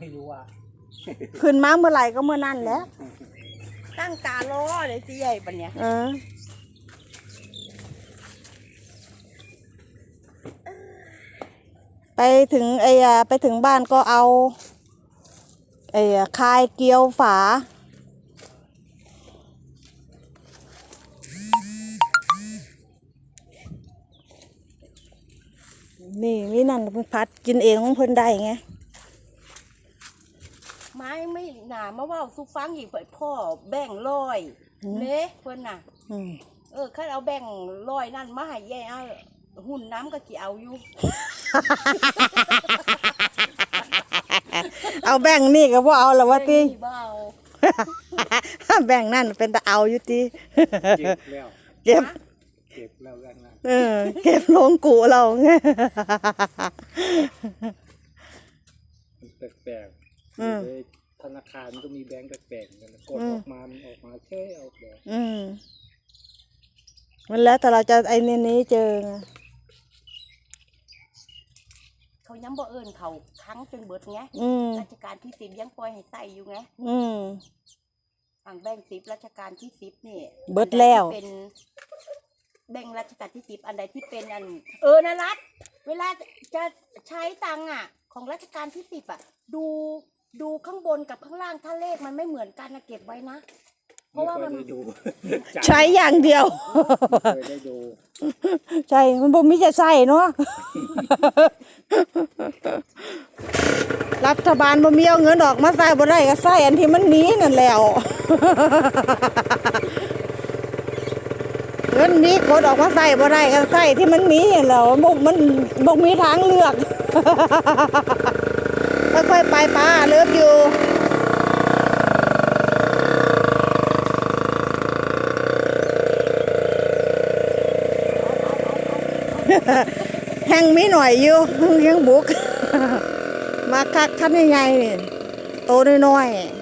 ไม่รู้ว่าขึ้นมาเมื่อไหร่ก็เมื่อนั่นแหล้วตั้งตารอเลยสิใหญ่ปันเนี่ยเออ ไปถึงไอ้อะไปถึงบ้านก็เอาไอ้อะคายเกลียวฝา นี่มีนั่นเพิ่นพัดกินเองของเพิ่นได้ไง ไม้ไม่หนามาเว่าสุฟังอีกเปิดพ่อแบ่งลอยหืมเนะเพิ่นน่ะอืมเออข้าเอาแบ่งลอยนั่นมาให้แย่เอาหุ่นน้ำก็กี่เอาอยู่เอาแบ่งนี่ก็บ่เอาละวะติเบาแบ่งนั่นเป็นตะเอาอยู่ติเก็บแล้วเก็บเก็บแล้วกันนะเออเก็บลงกูเราไงมันแปลก อืมๆเลยธนาคารมันก็มีแบงค์แปลกๆเหมือนกันนะกดอืมออกมามันออกมาแค่เอาแบบอืม มันแล้วแต่เราจะไอ้นี่นี้เจอไงเขาย้ำบ่เอิญเขาครั้งจนเบิดไงอืม ราชการที่สิบยังปล่อยให้ใส่อยู่ไงอืม ฝั่งแบ่งสิบราชการที่สิบนี่เบิดแล้ว อันใที่เป็นแบ่งราชการที่สิบอันใดที่เป็นอัน เออนะรัฐเวลาจะใช้ตังค์อะ ของราชการที่สิบอะ ดู ดูข้างบนกับข้างล่างถ้าเลขมันไม่เหมือนกันนะเก็บไว้นะ เพราะว่ามันไค่อยได้ดูใช้อย่างเดียวเคยได้ดูใช่ มันบ่มีจะใส่เนาะ รัฐบาลบ่มีเอาเงินออกมาใส่บ่ได้ก็ใส่อันที่มันหนีนั่นแหล้ว เงินมีกดออกมาใส่บ่ได้ก็ใส่ที่มันมีนั่นแหล้วบ่มันบ่มีทางเลือก ค่อยๆไปป้าเลิฟอยู่แห้งมีหน่อยอยู่ยังบุก มาคักคันยังไงนี่โตน้อยๆ